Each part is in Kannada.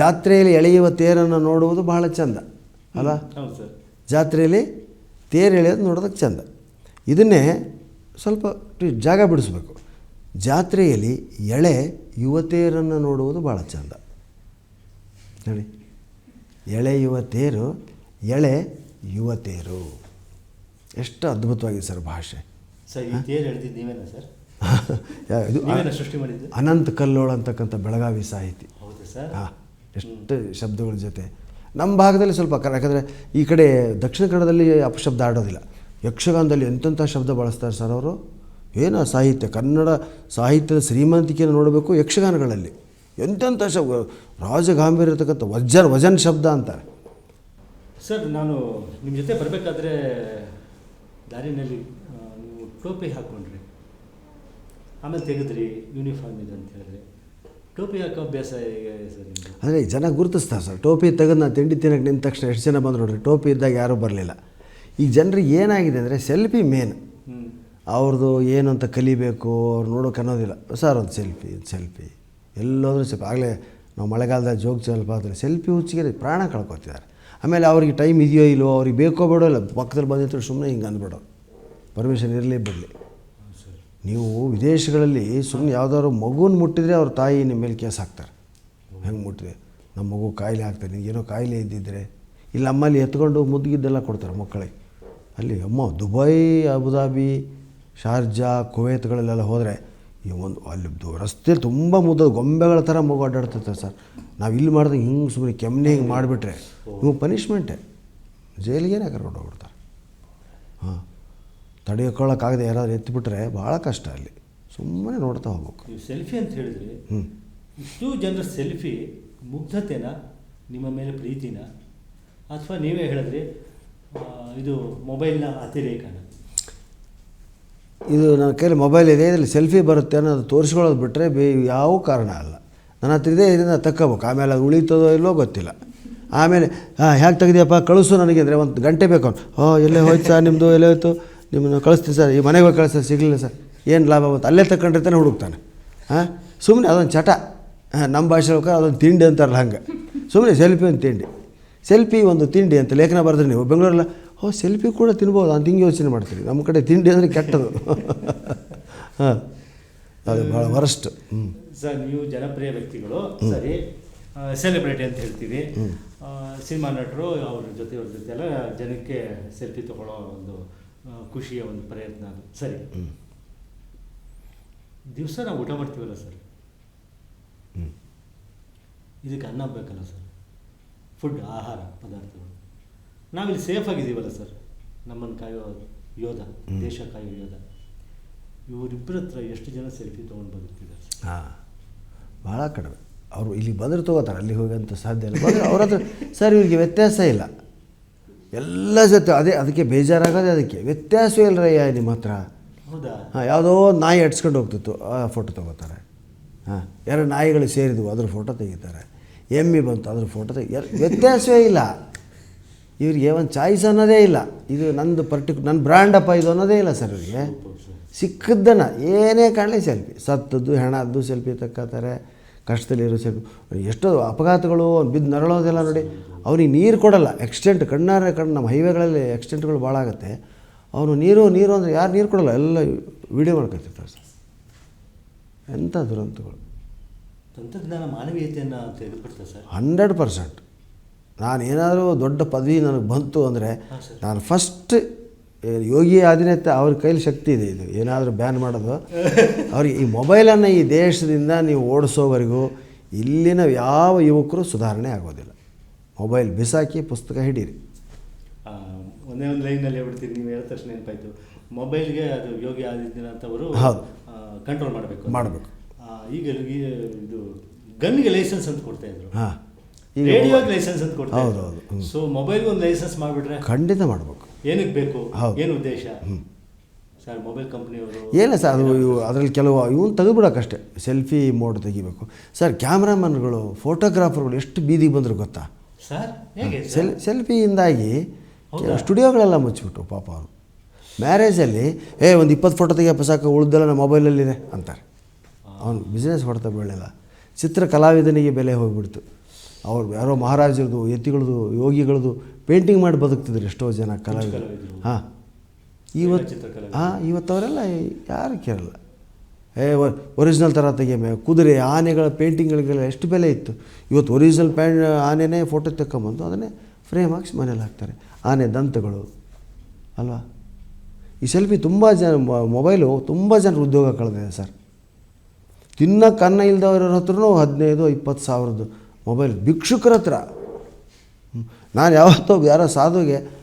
ಜಾತ್ರೆಯಲ್ಲಿ ಎಳೆಯುವ ತೇರನ್ನು ನೋಡುವುದು ಬಹಳ ಚಂದ. ಅಲ್ಲ? ಜಾತ್ರೆಯಲ್ಲಿ ತೇರು ಎಳೆಯೋದು ನೋಡೋದಕ್ಕೆ ಚಂದ. ಇದನ್ನೇ ಸ್ವಲ್ಪ ಜಾಗ ಬಿಡಿಸ್ಬೇಕು. ಜಾತ್ರೆಯಲ್ಲಿ ಎಳೆ ಯುವತಿಯರನ್ನು ನೋಡುವುದು ಭಾಳ ಚಂದ. ನೋಡಿ. ಎಳೆ ಯುವತಿಯರು ಎಳೆ ಯುವತಿಯರು ಎಷ್ಟು ಅದ್ಭುತವಾಗಿದೆ ಸರ್ ಭಾಷೆ. ಸರ್ ಇದು ಅನಂತ ಕಲ್ಲೋಳ ಅಂತಕ್ಕಂಥ ಬೆಳಗಾವಿ ಸಾಹಿತಿ. ಹೌದಾ ಸರ್? ಹಾಂ. ಎಷ್ಟು ಶಬ್ದಗಳ ಜೊತೆ. ನಮ್ಮ ಭಾಗದಲ್ಲಿ ಸ್ವಲ್ಪ, ಯಾಕಂದರೆ ಈ ಕಡೆ ದಕ್ಷಿಣ ಕನ್ನಡದಲ್ಲಿ ಅಪಶಬ್ದ ಆಡೋದಿಲ್ಲ. ಯಕ್ಷಗಾನದಲ್ಲಿ ಎಂತೆಂಥ ಶಬ್ದ ಬಳಸ್ತಾರೆ ಸರ್ ಅವರು? ಏನು ಸಾಹಿತ್ಯ? ಕನ್ನಡ ಸಾಹಿತ್ಯದ ಶ್ರೀಮಂತಿಕೆಯನ್ನು ನೋಡಬೇಕು ಯಕ್ಷಗಾನಗಳಲ್ಲಿ. ಎಂತೆಂಥ ಶಬ್ದ, ರಾಜಗಾಂಭೀರ್ಯ ಇರತಕ್ಕಂಥ ವಜ್ರ ವಜನ್ ಶಬ್ದ ಅಂತಾರೆ. ಸರ್, ನಾನು ನಿಮ್ಮ ಜೊತೆ ಬರಬೇಕಾದ್ರೆ ದಾರಿನಲ್ಲಿ ನೀವು ಟೋಪಿ ಹಾಕ್ಕೊಂಡ್ರಿ ಆಮೇಲೆ ತೆಗೆದ್ರಿ, ಯೂನಿಫಾರ್ಮ್ ಇದೆ ಅಂತ ಹೇಳಿದ್ರೆ. ಟೋಪಿ ಹಾಕೋ ಅಭ್ಯಾಸ ಅಂದರೆ ಜನ ಗುರುತಿಸ್ತಾರೆ ಸರ್. ಟೋಪಿ ತೆಗೆದು ನಾನು ತಿಂಡಿ ತಿನ್ನಕ್ಕೆ ನಿಂತ ತಕ್ಷಣ ಎಷ್ಟು ಜನ ಬಂದು ನೋಡ್ರಿ ಟೋಪಿ ಇದ್ದಾಗ ಯಾರೂ ಬರಲಿಲ್ಲ. ಈ ಜನರಿಗೆ ಏನಾಗಿದೆ ಅಂದರೆ ಸೆಲ್ಫಿ ಮೇನ್. ಅವ್ರದ್ದು ಏನು ಅಂತ ಕಲಿಬೇಕು ಅವ್ರು ನೋಡೋಕೆ ಅನ್ನೋದಿಲ್ಲ. ಸರ್ ಒಂದು ಸೆಲ್ಫಿ ಒಂದು ಸೆಲ್ಫಿ. ಎಲ್ಲೋದ್ರೂ ಸ್ವಲ್ಪ ಆಗಲೇ ನಾವು ಮಳೆಗಾಲದಲ್ಲಿ ಜೋಗ ಆದರೆ ಸೆಲ್ಫಿ ಹುಚ್ಚಿಗೆ ಪ್ರಾಣ ಕಳ್ಕೊತಿದ್ದಾರೆ. ಆಮೇಲೆ ಅವ್ರಿಗೆ ಟೈಮ್ ಇದೆಯೋ ಇಲ್ವೋ ಅವ್ರಿಗೆ ಬೇಕೋ ಬೇಡೋ ಇಲ್ಲ ಪಕ್ಕದಲ್ಲಿ ಬಂದಿತ್ತು ಸುಮ್ಮನೆ ಹಿಂಗೆ ಅಂದ್ಬಿಡೋ ಪರ್ಮಿಷನ್ ಇರಲಿ ಬಿಡಲಿ. ನೀವು ವಿದೇಶಗಳಲ್ಲಿ ಸುಮ್ಮನೆ ಯಾವುದಾದ್ರು ಮಗುನ ಮುಟ್ಟಿದರೆ ಅವ್ರ ತಾಯಿ ನಿಮ್ಮ ಮೇಲೆ ಕೇಸ್ ಹಾಕ್ತಾರೆ. ಹೆಂಗೆ ಮುಟ್ಟಿದೆ ನಮ್ಮ ಮಗು ಕಾಯಿಲೆ ಆಗ್ತಾರೆ ನಿನಗೇನೋ ಕಾಯಿಲೆ ಇದ್ದಿದ್ದರೆ ಇಲ್ಲಿ ನಮ್ಮಲ್ಲಿ ಎತ್ಕೊಂಡು ಮುದ್ದಿದ್ದೆಲ್ಲ ಕೊಡ್ತಾರೆ ಮಕ್ಕಳಿಗೆ. ಅಲ್ಲಿ ಅಮ್ಮ ದುಬೈ, ಅಬುದಾಬಿ, ಶಾರ್ಜಾ, ಕುವೈತ್ಗಳಲ್ಲೆಲ್ಲ ಹೋದರೆ ಈ ಒಂದು ಅಲ್ಲಿ ರಸ್ತೆ ತುಂಬ ಮುದ್ದ ಗೊಂಬೆಗಳ ಥರ ಮಗು ಅಡ್ಡಾಡ್ತಿರ್ತಾರೆ ಸರ್. ನಾವು ಇಲ್ಲಿ ಮಾಡಿದ್ರೆ ಹಿಂಗೆ ಸುಮ್ಮನೆ ಕೆಮ್ಮನೆ ಹಿಂಗೆ ಮಾಡಿಬಿಟ್ರೆ ನೀವು ಪನಿಷ್ಮೆಂಟೇ ಜೈಲಿಗೇನೆ ಕರ್ಕೊಂಡು ಹೋಗ್ಬಿಡ್ತಾರೆ? ಹಾಂ. ತಡೆಯೋಕ್ಕೊಳ್ಳೋಕ್ಕಾಗದೆ ಯಾರಾದ್ರು ಎತ್ತಿಬಿಟ್ರೆ ಭಾಳ ಕಷ್ಟ ಅಲ್ಲಿ. ಸುಮ್ಮನೆ ನೋಡ್ತಾ ಹೋಗ್ಬೇಕು. ನೀವು ಸೆಲ್ಫಿ ಅಂತ ಹೇಳಿದ್ರಿ ಹ್ಞೂ ಇಷ್ಟು ಜನರ ಸೆಲ್ಫಿ ಮುಗ್ಧತೆನ ನಿಮ್ಮ ಮೇಲೆ ಪ್ರೀತಿನ ಅಥವಾ ನೀವೇ ಹೇಳಿದ್ರಿ ಇದು ಮೊಬೈಲ್ನ ಅತಿರೇಕನ? ಇದು ನನ್ನ ಕೈಲಿ ಮೊಬೈಲ್ ಇದೆ ಇದರಲ್ಲಿ ಸೆಲ್ಫಿ ಬರುತ್ತೆ ಅನ್ನೋದು ತೋರಿಸ್ಕೊಳ್ಳೋದು ಬಿಟ್ಟರೆ ಬೇ ಯಾವ ಕಾರಣ ಅಲ್ಲ. ನನ್ನ ಹತ್ರ ಇದೆ ಇದರಿಂದ ತಕ್ಕೋಬೇಕು. ಆಮೇಲೆ ಅದು ಉಳಿತದೋ ಇಲ್ಲೋ ಗೊತ್ತಿಲ್ಲ. ಆಮೇಲೆ ಹಾಂ ಹೇಗೆ ತೆಗ್ದಿಯಪ್ಪ? ಕಳಿಸು ನನಗೆ. ಅಂದರೆ ಒಂದು ಗಂಟೆ ಬೇಕು. ಹೋ ಎಲ್ಲೇ ಹೋಯ್ತಾ ಸರ್ ನಿಮ್ಮದು ಎಲ್ಲೇ ಹೋಯ್ತು? ನಿಮ್ಮನ್ನು ಕಳಿಸ್ತೀನಿ ಸರ್ ಈ ಮನೆಗೆ ಹೋಗಿ ಕಳಿಸ್ತಾರೆ ಸಿಗಲಿಲ್ಲ ಸರ್. ಏನು ಲಾಭ ಬಂತು? ಅಲ್ಲೇ ತಗೊಂಡಿರ್ತಾನೆ ಹುಡುಕ್ತಾನೆ. ಹಾಂ ಸುಮ್ಮನೆ ಅದೊಂದು ಚಟ. ಹಾಂ ನಮ್ಮ ಭಾಷೆ ಹೇಳ್ಕೊಂಡು ಅದೊಂದು ತಿಂಡಿ ಅಂತಾರಲ್ಲ ಹಂಗೆ. ಸುಮ್ಮನೆ ಸೆಲ್ಫಿ ಒಂದು ತಿಂಡಿ. ಸೆಲ್ಫಿ ಒಂದು ತಿಂಡಿ ಅಂತ ಲೇಖನ ಬರೆದ್ರೆ ನೀವು ಬೆಂಗಳೂರಲ್ಲ ಓ ಸೆಲ್ಫಿ ಕೂಡ ತಿನ್ಬೋದು ಅಂತ ಹಿಂಗೆ ಯೋಚನೆ ಮಾಡ್ತೀರಿ. ನಮ್ಮ ಕಡೆ ತಿಂಡಿ ಅಂದರೆ ಕೆಟ್ಟದು. ಹಾಂ. ಅದು ಭಾಳ ವರಸ್ಟ್ ಹ್ಞೂ ಸರ್ ನೀವು ಜನಪ್ರಿಯ ವ್ಯಕ್ತಿಗಳು. ಸರಿ. ಸೆಲೆಬ್ರಿಟಿ ಅಂತ ಹೇಳ್ತೀವಿ. ಸಿನಿಮಾ ನಟರು ಅವ್ರ ಜೊತೆ ಅವ್ರ ಜೊತೆ ಎಲ್ಲ ಜನಕ್ಕೆ ಸೆಲ್ಫಿ ತಗೊಳ್ಳೋ ಒಂದು ಖುಷಿಯ ಒಂದು ಪ್ರಯತ್ನ ಅದು. ಸರಿ. ದಿವಸ ನಾವು ಊಟ ಮಾಡ್ತೀವಲ್ಲ ಸರ್? ಹ್ಞೂ ಇದಕ್ಕೆ ಅನ್ನ ಬೇಕಲ್ಲ ಸರ್? ಫುಡ್ ಆಹಾರ ಪದಾರ್ಥಗಳು. ನಾವಿಲ್ಲಿ ಸೇಫ್ ಆಗಿದ್ದೀವಲ್ಲ ಸರ್? ನಮ್ಮನ್ನು ಕಾಯೋ ಯೋಧ ದೇಶ ಕಾಯೋ ಯೋಧ. ಇವರಿಬ್ಬರ ಹತ್ರ ಎಷ್ಟು ಜನ ಸೆಲ್ಫಿ ತೊಗೊಂಡು ಬದುಕ್ತಿದ್ದಾರೆ ಹಾಂ. ಭಾಳ ಕಡಿಮೆ. ಅವರು ಇಲ್ಲಿ ಬಂದರೆ ತೊಗೋತಾರೆ. ಅಲ್ಲಿ ಹೋಗಂತ ಸಾಧ್ಯ ಇಲ್ಲ. ಬಂದರೆ ಅವ್ರ ಹತ್ರ ಸರ್ ಇವರಿಗೆ ವ್ಯತ್ಯಾಸ ಇಲ್ಲ. ಎಲ್ಲ ಜೊತೆ ಅದೇ ಅದಕ್ಕೆ ಬೇಜಾರಾಗೋದೇ ಅದಕ್ಕೆ. ವ್ಯತ್ಯಾಸವೇ ಇಲ್ಲರಯ್ಯ ನಿಮ್ಮ ಹತ್ರ. ಹೌದಾ? ಹಾಂ ಯಾವುದೋ ನಾಯಿ ಅಡ್ಸ್ಕೊಂಡು ಹೋಗ್ತಿತ್ತು. ಆ ಫೋಟೋ ತೊಗೋತಾರೆ. ಹಾಂ ಎರಡು ನಾಯಿಗಳು ಸೇರಿದ್ವು ಅದ್ರ ಫೋಟೋ ತೆಗಿತಾರೆ. ಎಮ್ಮಿ ಬಂತು ಅದ್ರ ಫೋಟೋ ತೆಗಿ. ವ್ಯತ್ಯಾಸವೇ ಇಲ್ಲ. ಇವ್ರಿಗೆ ಒಂದು ಚಾಯ್ಸ್ ಅನ್ನೋದೇ ಇಲ್ಲ. ಇದು ನಂದು ಪರ್ಟಿಕ್ಯು ನನ್ನ ಬ್ರ್ಯಾಂಡಪ್ಪ ಇದು ಅನ್ನೋದೇ ಇಲ್ಲ ಸರ್ ಇವರಿಗೆ. ಸಿಕ್ಕದ್ದನ್ನು ಏನೇ ಕಾಣಲಿ ಸೆಲ್ಫಿ ಸತ್ತದ್ದು ಹೆಣದ್ದು ಸೆಲ್ಫಿ ತಕ್ಕೋತಾರೆ. ಕಷ್ಟದಲ್ಲಿರೋ ಸೆಲ್ಫಿ ಎಷ್ಟೋ ಅಪಘಾತಗಳು ಅವ್ನು ಬಿದ್ದು ನರಳೋದೆಲ್ಲ ನೋಡಿ ಅವನಿಗೆ ನೀರು ಕೊಡಲ್ಲ. ಎಕ್ಸಿಡೆಂಟ್ ಕಣ್ಣಾರೆ ಕಣ್ಣು ನಮ್ಮ ಹೈವೇಗಳಲ್ಲಿ ಎಕ್ಸಿಡೆಂಟ್ಗಳು ಭಾಳ ಆಗುತ್ತೆ. ಅವನು ನೀರು ನೀರು ಅಂದರೆ ಯಾರು ನೀರು ಕೊಡಲ್ಲ ಎಲ್ಲ ವೀಡಿಯೋ ಮಾಡ್ಕೊತಿರ್ತಾರೆ ಸರ್. ಎಂಥ ದುರಂತಗಳು. ತಂತ್ರಜ್ಞಾನ ಮಾನವೀಯತೆಯನ್ನು ತೆಗೆದುಕೊಡ್ತಾರೆ ಸರ್. Hundred percent. ನಾನು ಏನಾದರೂ ದೊಡ್ಡ ಪದವಿ ನನಗೆ ಬಂತು ಅಂದರೆ ನಾನು ಫಸ್ಟ್ ಯೋಗಿ ಆದಿತ್ಯ ಅವ್ರ ಕೈಲಿ ಶಕ್ತಿ ಇದೆ ಇದು. ಏನಾದರೂ ಬ್ಯಾನ್ ಮಾಡೋದು. ಅವ್ರಿಗೆ ಈ ಮೊಬೈಲನ್ನು ಈ ದೇಶದಿಂದ ನೀವು ಓಡಿಸೋವರೆಗೂ ಇಲ್ಲಿನ ಯಾವ ಯುವಕರು ಸುಧಾರಣೆ ಆಗೋದಿಲ್ಲ. ಮೊಬೈಲ್ ಬಿಸಾಕಿ ಪುಸ್ತಕ ಹಿಡೀರಿ. ಒಂದೇ ಒಂದು ಲೈನಲ್ಲಿ ಹೇಳ್ಬಿಡ್ತೀನಿ ನೀವು ಹೇಳಿದ ತಕ್ಷಣ ನೆನಪಾಯ್ತು. ಮೊಬೈಲ್ಗೆ ಅದು ಯೋಗಿ ಆದಿತ್ಯನಾಥ್ ಅವರು ಹೌದು. ಕಂಟ್ರೋಲ್ ಮಾಡಬೇಕು ಮಾಡಬೇಕು. ಈಗ ಇದು ಗನ್ಗೆ ಲೈಸೆನ್ಸ್ ಅಂತ ಕೊಡ್ತಾ ಇದ್ರು. ಹಾಂ. ರೇಡಿಯೋಗೆ ಲೈಸೆನ್ಸ್ ಅಂತ ಕೊಡ್ತಾ ಹೌದು, ಹೌದು. ಸೊ ಮೊಬೈಲ್ಗೆ ಒಂದು ಲೈಸೆನ್ಸ್ ಮಾಡಿಬಿಟ್ರೆ? ಖಂಡಿತ ಮಾಡಬೇಕು. ಏನಕ್ಕೆ ಬೇಕು? ಹೌದು. ಏನು ಉದ್ದೇಶ? ಸರ್ ಮೊಬೈಲ್ ಕಂಪ್ನಿಯವರು ಸರ್ ಅದು ಇವು ಅದರಲ್ಲಿ ಕೆಲವು ಇವನು ತೆಗೆದ್ಬಿಡೋಕ್ಕಷ್ಟೇ. ಸೆಲ್ಫಿ ಮೋಡ್ ತೆಗಿಬೇಕು. ಸರ್ ಕ್ಯಾಮ್ರಾಮನ್ಗಳು ಫೋಟೋಗ್ರಾಫರ್ಗಳು ಎಷ್ಟು ಬೀದಿಗೆ ಬಂದರು ಗೊತ್ತಾ? ಸರ್? ಸೆಲ್ ಸೆಲ್ಫಿಯಿಂದಾಗಿ ಸ್ಟುಡಿಯೋಗಳೆಲ್ಲ ಮುಚ್ಚಿಬಿಟ್ಟು ಪಾಪ ಅವರು. ಮ್ಯಾರೇಜಲ್ಲಿ ಏ ಒಂದು ಇಪ್ಪತ್ತು ಫೋಟೋ ತೆಗಿಯಪ್ಪ ಸಾಕು ಉಳ್ದೆಲ್ಲ ನಮ್ಮ ಮೊಬೈಲಲ್ಲಿದೆ ಅಂತಾರೆ. ಅವನು ಬಿಸ್ನೆಸ್ ಹೊಡ್ತಾ ಬೀಳಲಿಲ್ಲ. ಚಿತ್ರ ಕಲಾವಿದನಿಗೆ ಬೆಲೆ ಹೋಗಿಬಿಡ್ತು. ಅವ್ರು ಯಾರೋ ಮಹಾರಾಜರದು ಯತಿಗಳದು ಯೋಗಿಗಳದು ಪೇಂಟಿಂಗ್ ಮಾಡಿ ಬದುಕ್ತಿದ್ರು ಎಷ್ಟೋ ಜನ ಕಲಾವಿದರು. ಹಾಂ. ಇವತ್ತು ಹಾಂ ಇವತ್ತು ಅವರೆಲ್ಲ ಯಾರು ಕೇಳಲ್ಲ. ಏ ಒರಿಜಿನಲ್ ಥರ ತೆಗಿಯಮೆ ಕುದುರೆ ಆನೆಗಳ ಪೇಂಟಿಂಗ್ಗಳಿಗೆಲ್ಲ ಎಷ್ಟು ಬೆಲೆ ಇತ್ತು. ಇವತ್ತು ಒರಿಜಿನಲ್ ಪ್ಯಾ ಆನೆನೇ ಫೋಟೋ ತೆಕ್ಕೊಂಬಂದು ಅದನ್ನೇ ಫ್ರೇಮ್ ಹಾಕ್ಸಿ ಮನೇಲಿ ಹಾಕ್ತಾರೆ. ಆನೆ ದಂತಗಳು ಅಲ್ವಾ? ಈ ಸೆಲ್ಫಿ ತುಂಬ ಜನ ಮೊಬೈಲು ತುಂಬ ಜನರು ಉದ್ಯೋಗ ಕಳೆದಿದೆ ಸರ್. ತಿನ್ನಕ್ಕೆ ಅನ್ನ ಇಲ್ಲದವ್ರ ಹತ್ರನೂ ಹದಿನೈದು ಇಪ್ಪತ್ತು ಸಾವಿರದ್ದು ಮೊಬೈಲ್ ಭಿಕ್ಷುಕರ ಹತ್ರ. ನಾನು ಯಾವತ್ತೋ ಯಾರೋ ಸಾಧುಗೆ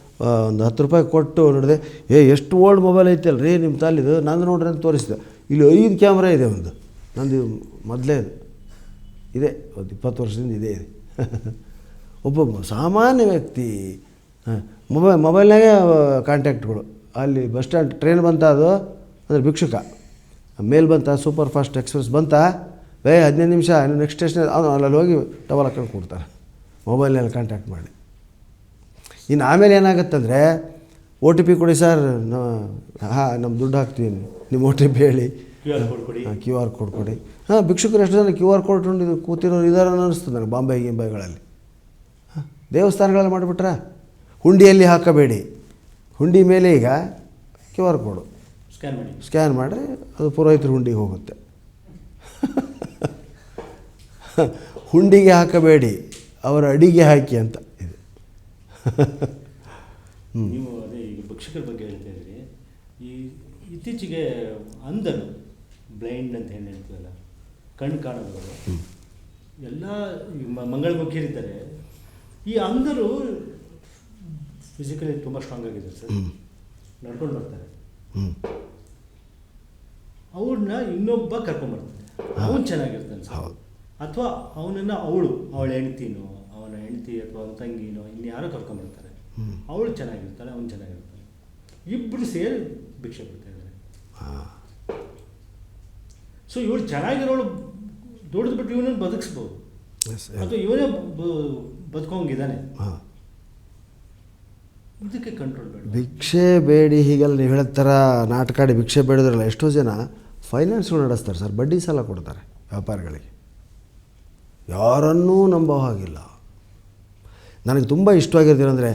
ಒಂದು ಹತ್ತು ರೂಪಾಯಿ ಕೊಟ್ಟು ನೋಡಿದೆ, ಏ, ಎಷ್ಟು ಓಲ್ಡ್ ಮೊಬೈಲ್ ರೀ ನಿಮ್ಮ ತಾಲಿದು? ನಂದು ನೋಡ್ರಿ ಅಂತ ತೋರಿಸಿದೆ. ಇಲ್ಲಿ ಐದು ಕ್ಯಾಮ್ರಾ ಇದೆ ಒಂದು. ನಂದು ಮೊದಲೇ ಇದು ಇದೆ. ಒಂದು ಇಪ್ಪತ್ತು ವರ್ಷದಿಂದ ಇದೆ ಇದೆ. ಒಬ್ಬ ಸಾಮಾನ್ಯ ವ್ಯಕ್ತಿ ಮೊಬೈಲ್ ಮೊಬೈಲ್ನಾಗೆ ಕಾಂಟ್ಯಾಕ್ಟ್ಗಳು. ಅಲ್ಲಿ ಬಸ್ ಸ್ಟ್ಯಾಂಡ್ ಟ್ರೈನ್ ಬಂತ ಅದು? ಅಂದರೆ ಭಿಕ್ಷುಕ. ಮೇಲ್ ಬಂತ? ಸೂಪರ್ ಫಾಸ್ಟ್ ಎಕ್ಸ್ಪ್ರೆಸ್ ಬಂತ? ಏ ಹದಿನೈದು ನಿಮಿಷ ನೆಕ್ಸ್ಟ್ ಸ್ಟೇಷನ್ ಅವನು ಅಲ್ಲಿ ಹೋಗಿ ಟವಲ್ ಹಾಕೊಂಡು ಕೊಡ್ತಾರೆ. ಮೊಬೈಲ್ನಲ್ಲಿ ಕಾಂಟ್ಯಾಕ್ಟ್ ಮಾಡಿ. ಇನ್ನು ಆಮೇಲೆ ಏನಾಗುತ್ತಂದರೆ ಒ ಟಿ ಪಿ ಕೊಡಿ ಸರ್ ಹಾಂ ನಮ್ಮ ದುಡ್ಡು ಹಾಕ್ತೀವಿ ನಿಮ್ಮ ಒ ಟಿ ಪಿ ಹೇಳಿ. Q R code. ಕೊಡಿ ಕ್ಯೂ ಆರ್ ಕೋಡ್ ಕೊಡಿ. ಹಾಂ ಭಿಕ್ಷುಕರು ಎಷ್ಟು ಜನ ಕ್ಯೂ ಆರ್ ಕೋಡ್ ಇಟ್ಕೊಂಡು ಕೂತಿರೋರು ಇದಾರೆ ಅನ್ನಿಸ್ತು ನನಗೆ ಬಾಂಬೆ ಗಿಂಬೆಗಳಲ್ಲಿ. ಹಾಂ ದೇವಸ್ಥಾನಗಳಲ್ಲಿ ಮಾಡಿಬಿಟ್ರೆ? ಹುಂಡಿಯಲ್ಲಿ ಹಾಕಬೇಡಿ. ಹುಂಡಿ ಮೇಲೆ ಈಗ ಕ್ಯೂ ಆರ್ ಕೋಡು ಸ್ಕ್ಯಾನ್ ಮಾಡಿ. ಸ್ಕ್ಯಾನ್ ಮಾಡಿರಿ ಅದು ಪುರೋಹಿತರ ಹುಂಡಿಗೆ ಹೋಗುತ್ತೆ. ಹುಂಡಿಗೆ ಹಾಕಬೇಡಿ ಅವರ ಅಡಿಗೆ ಹಾಕಿ ಅಂತ. ಇದೆ ನೀವು ಅದೇ ಈಗ ಭಕ್ಷಕರ ಬಗ್ಗೆ ಹೇಳ್ತಾ ಈ ಇತ್ತೀಚೆಗೆ ಅಂಧರು ಬ್ಲೈಂಡ್ ಅಂತ ಏನು ಹೇಳ್ತೀವಲ್ಲ ಕಣ್ಣು ಕಾಣದವರು ಎಲ್ಲ ಮಂಗಳಮುಖಿಯರಿದ್ದಾರೆ ಈ ಅಂಧರು ಫಿಸಿಕಲಿ ತುಂಬ ಸ್ಟ್ರಾಂಗ್ ಆಗಿದ್ದಾರೆ ಸರ್. ನಡ್ಕೊಂಡು ಬರ್ತಾರೆ. ಹ್ಞೂ ಅವ್ರನ್ನ ಇನ್ನೊಬ್ಬ ಕರ್ಕೊಂಬರ್ತಾನೆ. ಅವನು ಚೆನ್ನಾಗಿರ್ತಾನೆ ಸರ್. ಹೌದು. ಅಥವಾ ಅವನನ್ನು ಅವಳು ಅವಳ ಹೆಂಡ್ತಿನೋ ಅವನ ಹೆಂಡ್ತಿ ಅಥವಾ ಅವನ ತಂಗಿನೋ ಇನ್ಯಾರೋ ಕರ್ಕೊಂಬರ್ತಾರೆ ಹ್ಮ್. ಅವಳು ಚೆನ್ನಾಗಿರ್ತಾಳೆ ಅವನು ಚೆನ್ನಾಗಿರ್ತಾನೆ. ಇಬ್ಬರು ಸೇರಿ ಭಿಕ್ಷೆ ಬಿಡ್ತಾ ಇದ್ದಾರೆ. ಸೊ ಇವಳು ಚೆನ್ನಾಗಿರೋಳು ದುಡಿದು ಬಿಟ್ಟು ಇವನನ್ನು ಬದುಕಿಸ್ಬೋದು. ಅಥವಾ ಇವನೇ ಬದುಕೋಂಗಿದ್ದಾನೆ. ಹಾಂ. ಇದಕ್ಕೆ ಕಂಟ್ರೋಲ್ ಬೇಡ. ಭಿಕ್ಷೆ ಬೇಡಿ ಹೀಗೆಲ್ಲ. ನೀವು ಹೇಳಿದ ಥರ ನಾಟಕ ಆಡಿ ಭಿಕ್ಷೆ ಬೇಡಿದ್ರಲ್ಲ ಎಷ್ಟೋ ಜನ ಫೈನಾನ್ಸ್ಗಳು ನಡೆಸ್ತಾರೆ ಸರ್ ಬಡ್ಡಿ ಸಾಲ ಕೊಡ್ತಾರೆ ವ್ಯಾಪಾರಿಗಳಿಗೆ. ಯಾರನ್ನೂ ನಂಬೋ ಹಾಗಿಲ್ಲ. ನನಗೆ ತುಂಬ ಇಷ್ಟವಾಗಿರೋದೇನೆಂದರೆ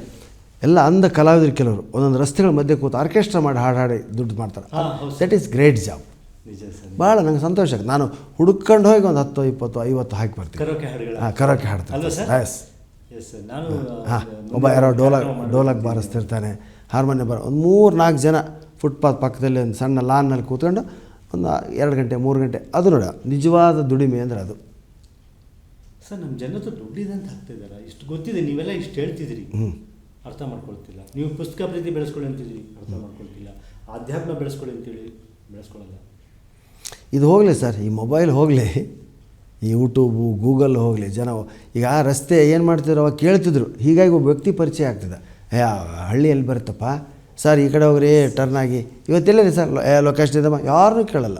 ಎಲ್ಲ ಅಂಧ ಕಲಾವಿದರು ಕೆಲವರು ಒಂದೊಂದು ರಸ್ತೆಗಳ ಮಧ್ಯೆ ಕೂತು ಆರ್ಕೆಸ್ಟ್ರಾ ಮಾಡಿ ಹಾಡು ಹಾಡಿ ದುಡ್ಡು ಮಾಡ್ತಾರೆ. ದಟ್ ಈಸ್ ಗ್ರೇಟ್ ಜಾಬ್ ಭಾಳ ನಂಗೆ ಸಂತೋಷ ಆಗುತ್ತೆ. ನಾನು ಹುಡುಕೊಂಡು ಹೋಗಿ ಒಂದು ಹತ್ತು ಇಪ್ಪತ್ತು ಐವತ್ತು ಹಾಕಿ ಬರ್ತೀನಿ. ಹಾಂ ಕರೋಕೆ ಹಾಡ್ತಾರೆ ಎಸ್ ಹಾಂ ಒಬ್ಬ ಯಾರೋ ಡೋಲಕ್. ಡೋಲಕ್ ಬಾರಿಸ್ತಿರ್ತಾನೆ. ಹಾರ್ಮೋನಿಯಂ ಬಾರ ಒಂದು ಮೂರು ನಾಲ್ಕು ಜನ ಫುಟ್ಪಾತ್ ಪಕ್ಕದಲ್ಲಿ ಒಂದು ಸಣ್ಣ ಲಾನ್ನಲ್ಲಿ ಕೂತ್ಕೊಂಡು ಒಂದು ಎರಡು ಗಂಟೆ ಮೂರು ಗಂಟೆ ಅದು ನೋಡ ನಿಜವಾದ ದುಡಿಮೆ ಅಂದರೆ ಅದು. ಸರ್ ನಮ್ಮ ಜನ ಹತ್ರ ದುಡ್ಡಿದೆ ಅಂತ ಹಾಕ್ತಿದಾರ ಇಷ್ಟು ಗೊತ್ತಿದೆ ನೀವೆಲ್ಲ ಇಷ್ಟು ಹೇಳ್ತಿದ್ದೀರಿ. ಹ್ಞೂ ಅರ್ಥ ಮಾಡ್ಕೊಳ್ತಿಲ್ಲ. ನೀವು ಪುಸ್ತಕ ಪ್ರೀತಿ ಬೆಳೆಸ್ಕೊಳ್ಳಿ ಅಂತಿದ್ದೀರಿ. ಅರ್ಥ ಮಾಡ್ಕೊಳ್ತಿಲ್ಲ. ಆಧ್ಯಾತ್ಮ ಬೆಳೆಸ್ಕೊಳ್ಳಿ ಅಂತೇಳಿ ಬೆಳೆಸ್ಕೊಳ್ಳಲ್ಲ. ಇದು ಹೋಗಲಿ ಸರ್ ಈ ಮೊಬೈಲ್ ಹೋಗಲಿ ಈ ಯೂಟ್ಯೂಬು ಗೂಗಲ್ ಹೋಗಲಿ ಜನ ಈಗ ಆ ರಸ್ತೆ ಏನು ಮಾಡ್ತಿದ್ರು ಅವಾಗ ಕೇಳ್ತಿದ್ರು. ಹೀಗಾಗಿ ಒಬ್ಬ ವ್ಯಕ್ತಿ ಪರಿಚಯ ಆಗ್ತದೆ ಹಳ್ಳಿ ಎಲ್ಲಿ ಬರುತ್ತಪ್ಪ. ಸರ್ ಈ ಕಡೆ ಹೋಗ್ರಿ ಟರ್ನ್ ಆಗಿ. ಇವತ್ತೆಲ್ಲ ಸರ್ ಲೊಕೇಶನ್ ಇದಮ್ಮ. ಯಾರನ್ನೂ ಕೇಳಲ್ಲ.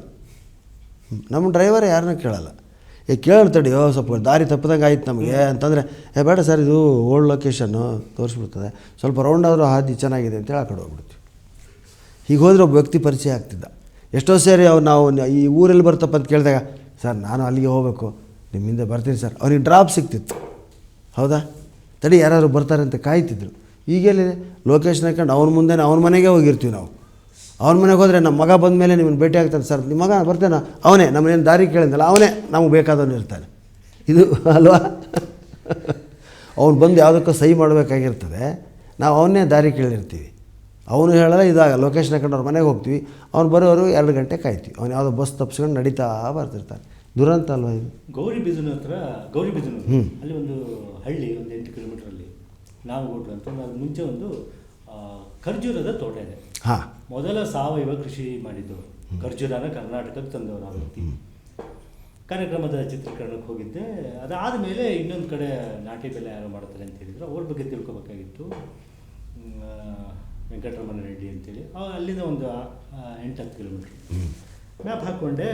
ನಮ್ಮ ಡ್ರೈವರ್ ಯಾರನ್ನೂ ಕೇಳಲ್ಲ. ಏ ಕೇಳೋಣ ತಡೆಯೋ ಸ್ವಲ್ಪ ದಾರಿ ತಪ್ಪದಂಗೆ ಆಯ್ತು ನಮಗೆ ಅಂತಂದರೆ ಏ ಬೇಡ ಸರ್ ಇದು ಓಲ್ಡ್ ಲೊಕೇಶನ್ನು ತೋರಿಸ್ಬಿಡ್ತದೆ. ಸ್ವಲ್ಪ ರೌಂಡ್ ಆದರೂ ಹಾದಿ ಚೆನ್ನಾಗಿದೆ ಅಂತೇಳಿ ಆ ಕಡೆ ಹೋಗ್ಬಿಡ್ತೀವಿ. ಹೀಗೆ ಹೋದರೆ ಒಬ್ಬ ವ್ಯಕ್ತಿ ಪರಿಚಯ ಆಗ್ತಿದ್ದ. ಎಷ್ಟೋ ಸೇರಿ ಅವ್ರು ನಾವು ಈ ಊರಲ್ಲಿ ಬರ್ತಪ್ಪ ಅಂತ ಕೇಳಿದಾಗ ಸರ್ ನಾನು ಅಲ್ಲಿಗೆ ಹೋಗಬೇಕು. ನಿಮ್ಮ ಹಿಂದೆ ಬರ್ತೀನಿ ಸರ್. ಅವ್ರಿಗೆ ಡ್ರಾಪ್ ಸಿಗ್ತಿತ್ತು. ಹೌದಾ? ತಡಿ ಯಾರಾದ್ರು ಬರ್ತಾರೆ ಅಂತ ಕಾಯ್ತಿದ್ರು. ಈಗೆಲ್ಲಿದೆ ಲೊಕೇಶನ್ ಹಾಕೊಂಡು ಅವ್ನ ಮುಂದೆನೇ ಅವ್ನ ಮನೆಗೆ ಹೋಗಿರ್ತೀವಿ ನಾವು. ಅವ್ನ ಮನೆಗೆ ಹೋದರೆ ನಮ್ಮ ಮಗ ಬಂದ ಮೇಲೆ ನಿಮ್ಮನ್ನು ಭೇಟಿ ಆಗ್ತಾನೆ ಸರ್. ನಿಮ್ಮ ಮಗ ಬರ್ತೇನೆ. ಅವನೇ ನಮ್ಮನೇನು ದಾರಿ ಕೇಳಿದ್ನಲ್ಲ ಅವನೇ ನಮಗೆ ಬೇಕಾದವನು ಇರ್ತಾನೆ. ಇದು ಅಲ್ವಾ? ಅವ್ನು ಬಂದು ಯಾವುದಕ್ಕೂ ಸಹಿ ಮಾಡಬೇಕಾಗಿರ್ತದೆ. ನಾವು ಅವನ್ನೇ ದಾರಿ ಕೇಳಿರ್ತೀವಿ. ಅವನು ಹೇಳಲ್ಲ ಇದಾಗ ಲೊಕೇಶನ್ ಹಾಕೊಂಡು ಅವ್ರ ಮನೆಗೆ ಹೋಗ್ತೀವಿ. ಅವ್ನು ಬರೋರು ಎರಡು ಗಂಟೆ ಕಾಯ್ತೀವಿ. ಅವ್ನು ಯಾವುದೋ ಬಸ್ ತಪ್ಸ್ಕೊಂಡು ನಡೀತಾ ಬರ್ತಿರ್ತಾನೆ. ದುರಂತ ಅಲ್ವಾ ಇದು? ಗೌರಿ ಬಿಜನ ಹತ್ರ ಗೌರಿ ಬಿಜನ. ಅಲ್ಲಿ ಒಂದು ಹಳ್ಳಿ ಒಂದು ಎಂಟು ಕಿಲೋಮೀಟ್ರಲ್ಲಿ ನಾವು ಹೋಟ್ಲು ಅಂತ ಮುಂಚೆ ಒಂದು ಖರ್ಜೂರದ ತೋಟ ಇದೆ. ಹಾಂ. ಮೊದಲ ಸಾವಯವ ಕೃಷಿ ಮಾಡಿದ್ದು ಖರ್ಜೂರನ ಕರ್ನಾಟಕಕ್ಕೆ ತಂದವರು ಆ ವ್ಯಕ್ತಿ. ಕಾರ್ಯಕ್ರಮದ ಚಿತ್ರೀಕರಣಕ್ಕೆ ಹೋಗಿದ್ದೆ. ಅದಾದ ಮೇಲೆ ಇನ್ನೊಂದು ಕಡೆ ನಾಟಿ ಬೆಲೆ ಯಾರು ಮಾಡ್ತಾರೆ ಅಂತ ಹೇಳಿದ್ರು. ಅವ್ರ ಬಗ್ಗೆ ತಿಳ್ಕೊಬೇಕಾಗಿತ್ತು. ವೆಂಕಟರಮಣ ರೆಡ್ಡಿ ಅಂತೇಳಿ. ಅಲ್ಲಿಂದ ಒಂದು ಎಂಟು ಹತ್ತು ಕಿಲೋಮೀಟ್ರ್. ಮ್ಯಾಪ್ ಹಾಕ್ಕೊಂಡೆ